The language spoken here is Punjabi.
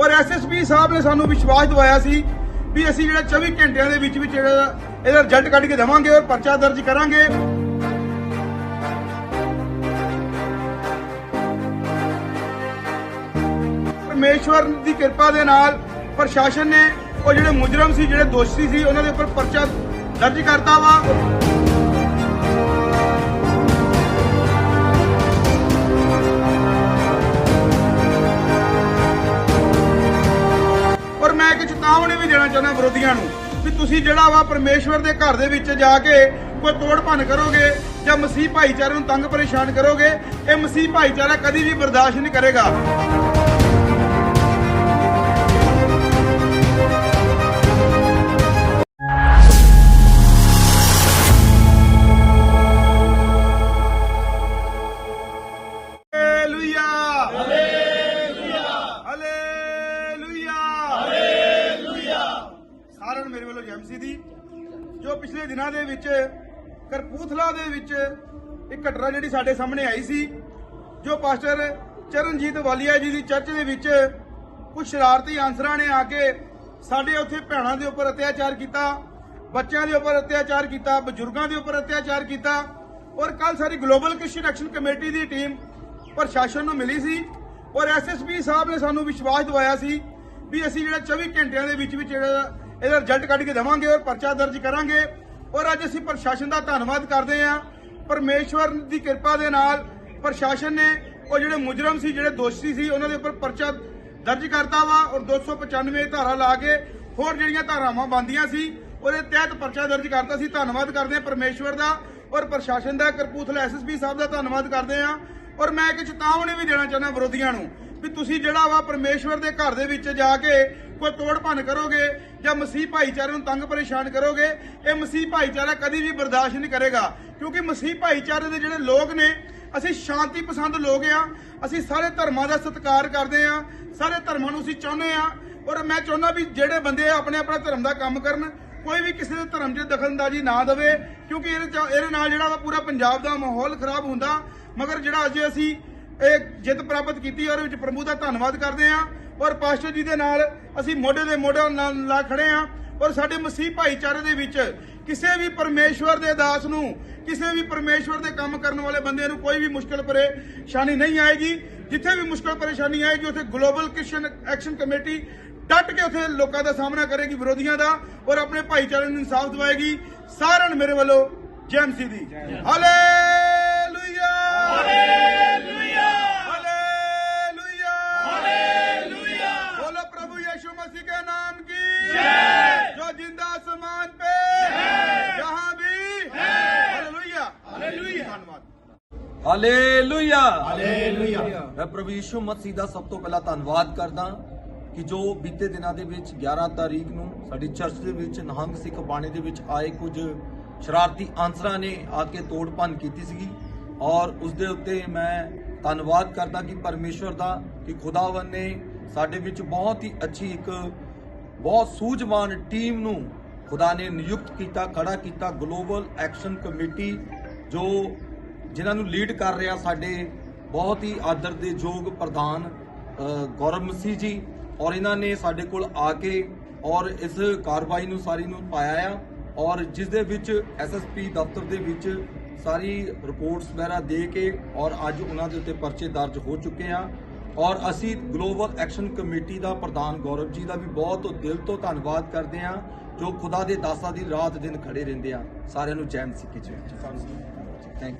ਔਰ ਐਸਐਸਪੀ ਸਾਹਿਬ ਨੇ ਸਾਨੂੰ ਵਿਸ਼ਵਾਸ ਦਿਵਾਇਆ ਸੀ ਵੀ ਅਸੀਂ ਜਿਹੜਾ 24 ਘੰਟਿਆਂ ਦੇ ਵਿੱਚ ਵਿੱਚ ਜਿਹੜਾ ਇਹਦਾ ਰਿਜ਼ਲਟ ਕੱਢ ਕੇ ਦੇਵਾਂਗੇ ਔਰ ਪਰਚਾ ਦਰਜ ਕਰਾਂਗੇ। ਪਰਮੇਸ਼ਵਰ ਦੀ ਕਿਰਪਾ ਦੇ ਨਾਲ ਪ੍ਰਸ਼ਾਸਨ ਨੇ, ਉਹ ਜਿਹੜੇ ਮੁਜਰਮ ਸੀ, ਜਿਹੜੇ ਦੋਸ਼ੀ ਸੀ, ਉਹਨਾਂ ਦੇ ਉੱਪਰ ਪਰਚਾ ਦਰਜ ਕਰਤਾ ਵਾ। ਇੱਕ ਚੇਤਾਵਨੀ ਵੀ ਦੇਣਾ ਚਾਹੁੰਦਾ ਵਿਰੋਧੀਆਂ ਨੂੰ ਵੀ ਤੁਸੀਂ ਜਿਹੜਾ ਵਾ ਪਰਮੇਸ਼ਵਰ ਦੇ ਘਰ ਦੇ ਵਿੱਚ ਜਾ ਕੇ ਕੋਈ ਤੋੜ ਭੰਨ ਕਰੋਗੇ ਜਾਂ ਮਸੀਹ ਭਾਈਚਾਰੇ ਨੂੰ ਤੰਗ ਪਰੇਸ਼ਾਨ ਕਰੋਗੇ, ਇਹ ਮਸੀਹ ਭਾਈਚਾਰਾ ਕਦੀ ਵੀ ਬਰਦਾਸ਼ਤ ਨਹੀਂ ਕਰੇਗਾ। ਨੂੰ ਦੀ, ਜੋ ਪਿਛਲੇ ਦਿਨਾਂ ਦੇ ਵਿੱਚ ਕਰਪੂਥਲਾ ਦੇ ਵਿੱਚ ਇੱਕ ਘਟਨਾ ਜਿਹੜੀ ਸਾਡੇ ਸਾਹਮਣੇ ਆਈ ਸੀ, ਜੋ ਪਾਸਟਰ ਚਰਨਜੀਤ ਵਾਲੀਆ ਜੀ ਦੀ ਚਰਚ ਦੇ ਵਿੱਚ ਕੁਝ ਸ਼ਰਾਰਤੀ ਆਂਸਰਾਂ ਨੇ ਆ ਕੇ ਸਾਡੇ ਉੱਥੇ ਭੈਣਾਂ ਦੇ ਉੱਪਰ ਅਤਿਆਚਾਰ ਕੀਤਾ, ਬੱਚਿਆਂ ਦੇ ਉੱਪਰ ਅਤਿਆਚਾਰ ਕੀਤਾ, ਬਜ਼ੁਰਗਾਂ ਦੇ ਉੱਪਰ ਅਤਿਆਚਾਰ ਕੀਤਾ ਔਰ ਕੱਲ ਸਾਰੀ ਗਲੋਬਲ ਕ੍ਰਿਸਚੀਅਨ ਐਕਸ਼ਨ ਕਮੇਟੀ ਦੀ ਟੀਮ ਪ੍ਰਸ਼ਾਸਨ ਨੂੰ ਮਿਲੀ ਸੀ ਔਰ ਐਸਐਸਪੀ ਸਾਹਿਬ ਨੇ ਸਾਨੂੰ ਵਿਸ਼ਵਾਸ ਦਿਵਾਇਆ ਸੀ ਵੀ ਅਸੀਂ ਜਿਹੜਾ 24 ਘੰਟਿਆਂ ਦੇ ਵਿੱਚ ਵਿੱਚ ਜਿਹੜਾ ਇਹਦਾ ਰਿਜ਼ਲਟ ਕੱਢ ਕੇ ਦੇਵਾਂਗੇ ਔਰ ਪਰਚਾ ਦਰਜ ਕਰਾਂਗੇ। ਔਰ ਅੱਜ ਅਸੀਂ ਪ੍ਰਸ਼ਾਸਨ ਦਾ ਧੰਨਵਾਦ ਕਰਦੇ ਹਾਂ। ਪਰਮੇਸ਼ਵਰ ਦੀ ਕਿਰਪਾ ਦੇ ਨਾਲ ਪ੍ਰਸ਼ਾਸਨ ਨੇ ਉਹ ਜਿਹੜੇ ਮੁਜਰਮ ਸੀ, ਜਿਹੜੇ ਦੋਸ਼ੀ ਸੀ, ਉਹਨਾਂ ਦੇ ਉੱਪਰ ਪਰਚਾ ਦਰਜ ਕਰਤਾ ਵਾ ਔਰ 295 ਧਾਰਾ ਲਾ ਕੇ ਹੋਰ ਜਿਹੜੀਆਂ ਧਾਰਾਵਾਂ ਬੰਦੀਆਂ ਸੀ, ਉਹਦੇ ਤਹਿਤ ਪਰਚਾ ਦਰਜ ਕਰਤਾ ਸੀ। ਧੰਨਵਾਦ ਕਰਦੇ ਹਾਂ ਪਰਮੇਸ਼ਵਰ ਦਾ ਔਰ ਪ੍ਰਸ਼ਾਸਨ ਦਾ। ਕਰਪੂਥਲਾ ਐਸਐਸਪੀ ਸਾਹਿਬ ਦਾ ਧੰਨਵਾਦ ਕਰਦੇ ਹਾਂ। ਔਰ ਮੈਂ ਇੱਕ ਚੇਤਾਵਨੀ ਵੀ ਦੇਣਾ ਚਾਹੁੰਦਾ ਵਿਰੋਧੀਆਂ ਨੂੰ ਵੀ ਤੁਸੀਂ ਜਿਹੜਾ ਵਾ ਪਰਮੇਸ਼ਵਰ ਦੇ ਘਰ ਦੇ ਵਿੱਚ ਜਾ ਕੇ ਕੋਈ ਤੋੜ ਭੰਨ ਕਰੋਗੇ ਜਾਂ ਮਸੀਹ ਭਾਈਚਾਰੇ ਨੂੰ ਤੰਗ ਪਰੇਸ਼ਾਨ ਕਰੋਗੇ, ਇਹ ਮਸੀਹ ਭਾਈਚਾਰਾ ਕਦੀ ਵੀ ਬਰਦਾਸ਼ਤ ਨਹੀਂ ਕਰੇਗਾ। ਕਿਉਂਕਿ ਮਸੀਹ ਭਾਈਚਾਰੇ ਦੇ ਜਿਹੜੇ ਲੋਕ ਨੇ, ਅਸੀਂ ਸ਼ਾਂਤੀ ਪਸੰਦ ਲੋਕ ਆ, ਅਸੀਂ ਸਾਰੇ ਧਰਮਾਂ ਦਾ ਸਤਿਕਾਰ ਕਰਦੇ ਆ, ਸਾਰੇ ਧਰਮਾਂ ਨੂੰ ਅਸੀਂ ਚਾਹੁੰਦੇ ਆ। ਔਰ ਮੈਂ ਚਾਹੁੰਦਾ ਵੀ ਜਿਹੜੇ ਬੰਦੇ ਆਪਣੇ ਆਪਣਾ ਧਰਮ ਦਾ ਕੰਮ ਕਰਨ, ਕੋਈ ਵੀ ਕਿਸੇ ਦੇ ਧਰਮ 'ਚ ਦਖਲਅੰਦਾਜ਼ੀ ਨਾ ਦੇਵੇ, ਕਿਉਂਕਿ ਇਹਦੇ 'ਚ- ਇਹਦੇ ਨਾਲ ਜਿਹੜਾ ਵਾ ਪੂਰਾ ਪੰਜਾਬ ਦਾ ਮਾਹੌਲ ਖਰਾਬ ਹੁੰਦਾ। ਮਗਰ ਜਿਹੜਾ ਅੱਜ ਅਸੀਂ ਇਹ ਜਿੱਤ ਪ੍ਰਾਪਤ ਕੀਤੀ ਔਰ ਵਿੱਚ ਪ੍ਰਭੂ ਦਾ ਧੰਨਵਾਦ ਕਰਦੇ ਹਾਂ ਔਰ ਪਾਸਟਰ ਜੀ ਦੇ ਨਾਲ ਅਸੀਂ ਮੋਢੇ ਦੇ ਮੋਢੇ ਨਾਲ ਲਾ ਖੜੇ ਹਾਂ ਔਰ ਸਾਡੇ ਮਸੀਹ ਭਾਈਚਾਰੇ ਦੇ ਵਿੱਚ ਕਿਸੇ ਵੀ ਪਰਮੇਸ਼ਵਰ ਦੇ ਦਾਸ ਨੂੰ ਕਿਸੇ ਵੀ ਪਰਮੇਸ਼ਵਰ ਦੇ ਕੰਮ ਕਰਨ ਵਾਲੇ ਬੰਦੇ ਨੂੰ ਕੋਈ ਵੀ ਮੁਸ਼ਕਲ ਪਰੇਸ਼ਾਨੀ ਨਹੀਂ ਆਏਗੀ। ਜਿੱਥੇ ਵੀ ਮੁਸ਼ਕਲ ਪਰੇਸ਼ਾਨੀ ਆਏਗੀ ਉੱਥੇ ਗਲੋਬਲ ਕ੍ਰਿਸਚੀਅਨ ਐਕਸ਼ਨ ਕਮੇਟੀ ਡਟ ਕੇ ਉੱਥੇ ਲੋਕਾਂ ਦਾ ਸਾਹਮਣਾ ਕਰੇਗੀ ਵਿਰੋਧੀਆਂ ਦਾ ਔਰ ਆਪਣੇ ਭਾਈਚਾਰੇ ਨੂੰ ਇਨਸਾਫ ਦਿਵਾਏਗੀ। ਸਾਰਿਆਂ ਨੂੰ ਮੇਰੇ ਵੱਲੋਂ ਜੈਮਸੀ ਦੀ। ਹਾਲੇਲੂਇਆ ਹਾਲੇਲੂਇਆ ਹਾਲੇਲੂਇਆ ਹਾਲੇਲੂਇਆ ਮੈਂ ਪ੍ਰਭੂ ਯਿਸੂ ਮਸੀਹ ਦਾ ਸਭ ਤੋਂ ਪਹਿਲਾਂ ਧੰਨਵਾਦ ਕਰਦਾ ਕਿ ਜੋ ਬੀਤੇ ਦਿਨਾਂ ਦੇ ਵਿੱਚ 11 ਤਾਰੀਖ ਨੂੰ ਸਾਡੀ ਚਰਚ ਦੇ ਵਿੱਚ ਨਹੰਗ ਸਿੱਖ ਬਾਣੇ ਦੇ ਵਿੱਚ ਆਏ ਕੁਝ ਸ਼ਰਾਰਤੀ ਆਂਸਰਾਂ ਨੇ ਆ ਕੇ ਤੋੜ ਭੰਨ ਕੀਤੀ ਸੀਗੀ ਔਰ ਉਸ ਦੇ ਉੱਤੇ ਮੈਂ ਧੰਨਵਾਦ ਕਰਦਾ ਕਿ ਪਰਮੇਸ਼ਵਰ ਦਾ ਕਿ ਖੁਦਾਵੰ ਨੇ ਸਾਡੇ ਵਿੱਚ ਬਹੁਤ ਹੀ ਅੱਛੀ ਇੱਕ ਬਹੁਤ ਸੂਝਵਾਨ ਟੀਮ ਨੂੰ ਖੁਦਾ ਨੇ ਨਿਯੁਕਤ ਕੀਤਾ ਖੜਾ ਕੀਤਾ ਗਲੋਬਲ ਐਕਸ਼ਨ ਕਮੇਟੀ ਜੋ ਜਿਨ੍ਹਾਂ ਨੂੰ ਲੀਡ ਕਰ ਰਿਹਾ ਸਾਡੇ ਬਹੁਤ ਹੀ ਆਦਰ ਦੇ ਯੋਗ ਪ੍ਰਧਾਨ ਗੌਰਵ ਮਸੀਹ ਜੀ ਔਰ ਇਹਨਾਂ ਨੇ ਸਾਡੇ ਕੋਲ ਆ ਕੇ ਔਰ ਇਸ ਕਾਰਵਾਈ ਨੂੰ ਸਾਰੀ ਨੂੰ ਪਾਇਆ ਆ ਔਰ ਜਿਸ ਦੇ ਵਿੱਚ ਐਸਐਸਪੀ ਦਫ਼ਤਰ ਦੇ ਵਿੱਚ ਸਾਰੀ ਰਿਪੋਰਟਸ ਵਗੈਰਾ ਦੇ ਕੇ ਔਰ ਅੱਜ ਉਹਨਾਂ ਦੇ ਉੱਤੇ ਪਰਚੇ ਦਰਜ ਹੋ ਚੁੱਕੇ ਆ ਔਰ ਅਸੀਂ ਗਲੋਬਲ ਐਕਸ਼ਨ ਕਮੇਟੀ ਦਾ ਪ੍ਰਧਾਨ ਗੌਰਵ ਜੀ ਦਾ ਵੀ ਬਹੁਤ ਦਿਲ ਤੋਂ ਧੰਨਵਾਦ ਕਰਦੇ ਹਾਂ ਜੋ ਖੁਦਾ ਦੇ ਦਾਸਾਂ ਦੀ ਰਾਤ ਦਿਨ ਖੜੇ ਰਹਿੰਦੇ ਆ। ਸਾਰਿਆਂ ਨੂੰ ਜੈ ਮਸੀਹ ਕੀ ਜੈ। ਥੈਂਕ